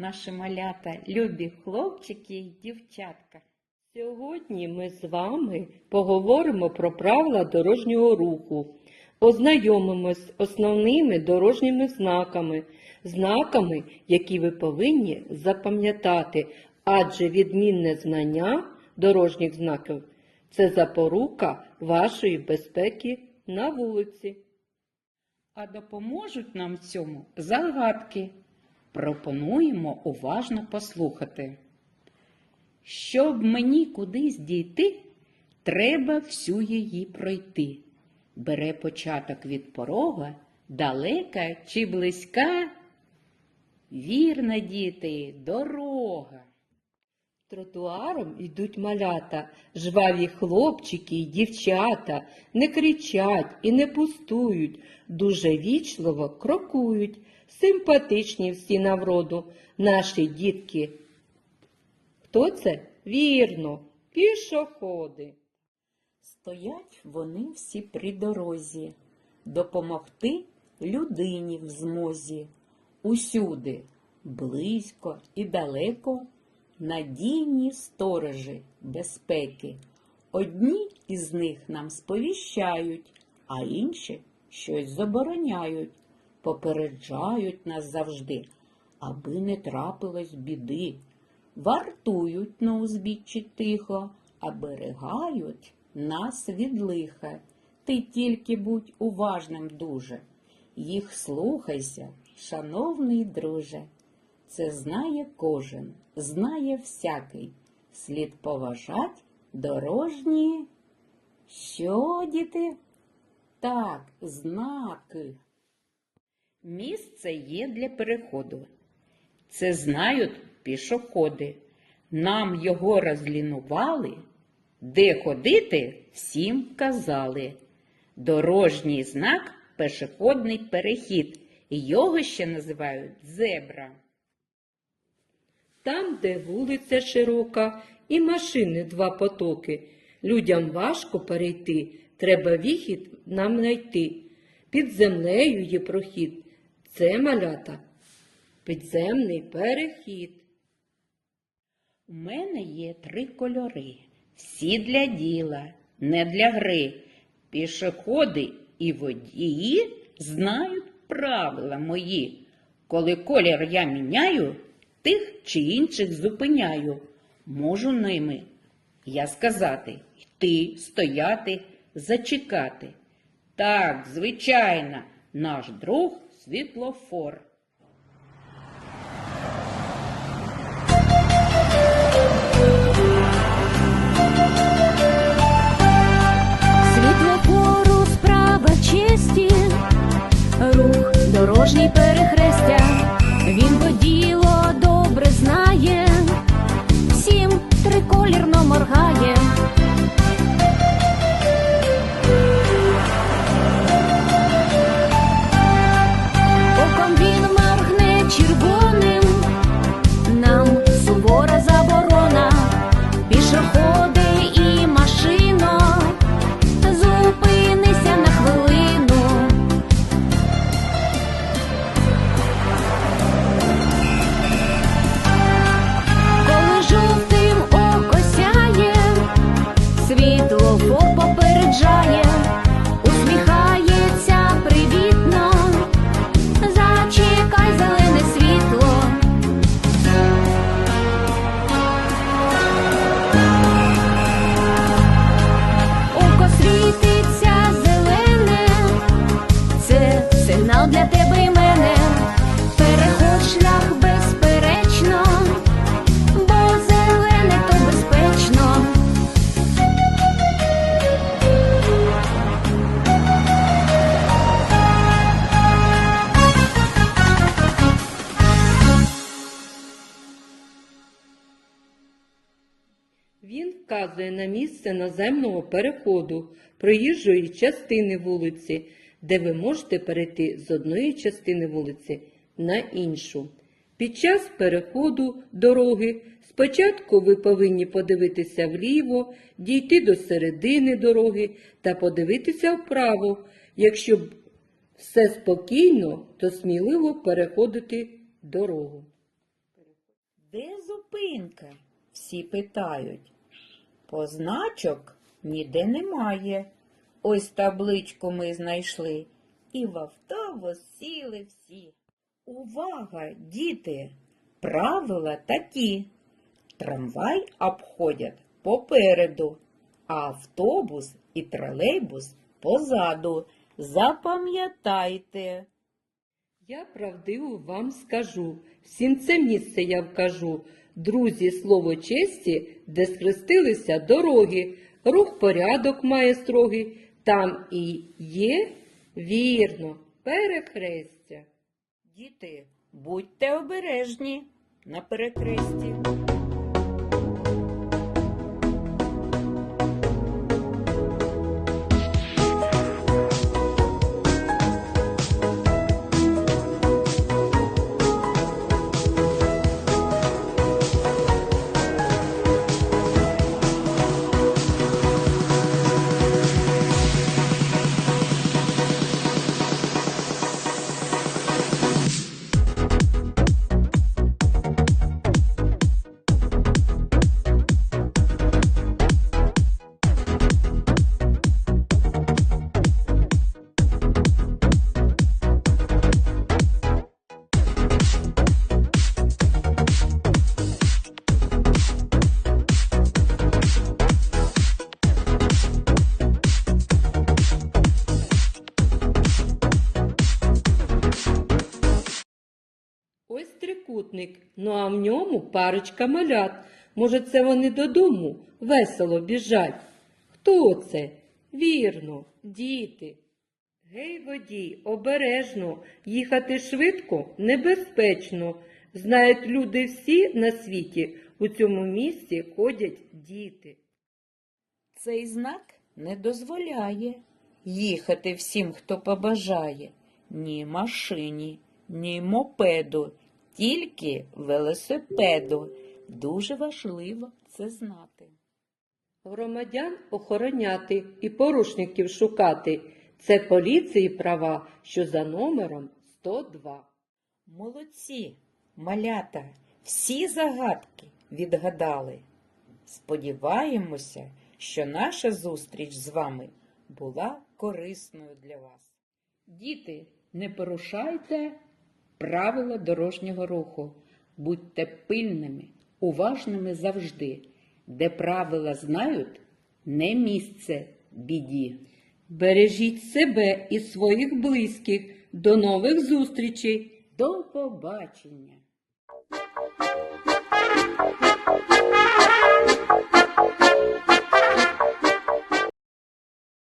Наші малята, любі хлопчики і дівчатка. Сьогодні ми з вами поговоримо про правила дорожнього руху, ознайомимось з основними дорожніми знаками, знаками, які ви повинні запам'ятати, адже відмінне знання дорожніх знаків це запорука вашої безпеки на вулиці. А допоможуть нам в цьому загадки. Пропонуємо уважно послухати. Щоб мені кудись дійти, треба всю її пройти. Бере початок від порога, далека чи близька. Вірна, діти, дорога. Тротуаром йдуть малята, жваві хлопчики й дівчата, не кричать і не пустують, дуже вічливо крокують, симпатичні всі навроду, наші дітки. Хто це? Вірно, пішоходи. Стоять вони всі при дорозі, допомогти людині в змозі. Усюди, близько і далеко, надійні сторожі безпеки. Одні із них нам сповіщають, а інші щось забороняють, попереджають нас завжди, аби не трапилось біди. Вартують на узбіччі тихо, а нас від лиха. Ти тільки будь уважним дуже. Їх слухайся, шановний друже. Це знає кожен, знає всякий. Слід поважать дорожні. Що, діти? Так, знаки. Місце є для переходу. Це знають пішоходи. Нам його розлінували, де ходити всім казали. Дорожній знак пешеходний перехід. Його ще називають зебра. Там, де вулиця широка і машини два потоки. Людям важко перейти, треба вихід нам знайти. Під землею є прохід. Це малята. Підземний перехід. У мене є три кольори. Всі для діла, не для гри. Пішоходи і водії знають правила мої. Коли колір я міняю, тих чи інших зупиняю. Можу ними, я сказати, йти, стояти, зачекати. Так, звичайно, наш друг світлофор. Світлофору справа честі, рух дорожній перехрестя, пішоходи тебе і мене. Переходь шлях безперечно, бо зелене то безпечно. Він вказує на місце наземного переходу проїжджої частини вулиці, де ви можете перейти з одної частини вулиці на іншу. Під час переходу дороги спочатку ви повинні подивитися вліво, дійти до середини дороги та подивитися вправо. Якщо все спокійно, то сміливо переходити дорогу. Де зупинка? Всі питають. Позначок ніде немає. Ось табличку ми знайшли. І в автобус сіли всі. Увага, діти! Правила такі. Трамвай обходять попереду, а автобус і тролейбус позаду. Запам'ятайте. Я правдиво вам скажу, всім це місце я вкажу. Друзі, слово честі, де схрестилися дороги, рух порядок має строгий, там і є, вірно, перехрестя. Діти, будьте обережні на перекресті. Трикутник, ну а в ньому парочка малят. Може, це вони додому весело біжать. Хто це? Вірно, діти. Гей, водій, обережно, їхати швидко небезпечно. Знають люди всі на світі, у цьому місці ходять діти. Цей знак не дозволяє їхати всім, хто побажає, ні машині, ні мопеду, тільки велосипеду. Дуже важливо це знати. Громадян охороняти і порушників шукати. Це поліції права, що за номером 102. Молодці, малята, всі загадки відгадали. Сподіваємося, що наша зустріч з вами була корисною для вас. Діти, не порушайте Правила дорожнього руху. Будьте пильними, уважними завжди. Де правила знають, не місце біді. Бережіть себе і своїх близьких. До нових зустрічей. До побачення!